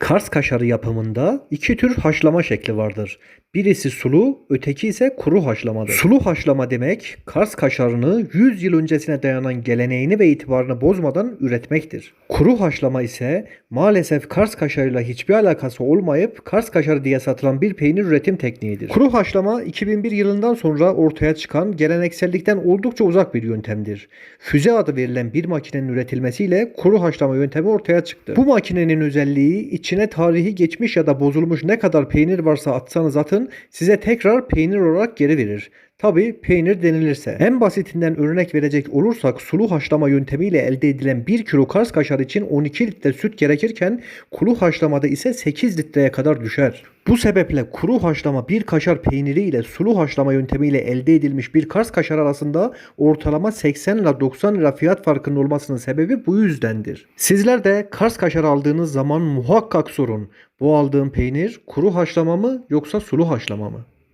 Kars kaşarı yapımında iki tür haşlama şekli vardır. Birisi sulu, öteki ise kuru haşlamadır. Sulu haşlama demek, Kars kaşarını 100 yıl öncesine dayanan geleneğini ve itibarını bozmadan üretmektir. Kuru haşlama ise maalesef Kars kaşarıyla hiçbir alakası olmayıp Kars kaşarı diye satılan bir peynir üretim tekniğidir. Kuru haşlama 2001 yılından sonra ortaya çıkan geleneksellikten oldukça uzak bir yöntemdir. Füze adı verilen bir makinenin üretilmesiyle kuru haşlama yöntemi ortaya çıktı. Bu makinenin özelliği içine tarihi geçmiş ya da bozulmuş ne kadar peynir varsa atsanız atın size tekrar peynir olarak geri verir. Tabi peynir denilirse. En basitinden örnek verecek olursak sulu haşlama yöntemiyle elde edilen 1 kilo Kars kaşar için 12 litre süt gerekirken kuru haşlamada ise 8 litreye kadar düşer. Bu sebeple kuru haşlama bir kaşar peyniri ile sulu haşlama yöntemiyle elde edilmiş bir Kars kaşar arasında ortalama 80 ila 90 lira fiyat farkının olmasının sebebi bu yüzdendir. Sizler de Kars kaşar aldığınız zaman muhakkak sorun. Bu aldığım peynir kuru haşlama mı yoksa sulu haşlama mı?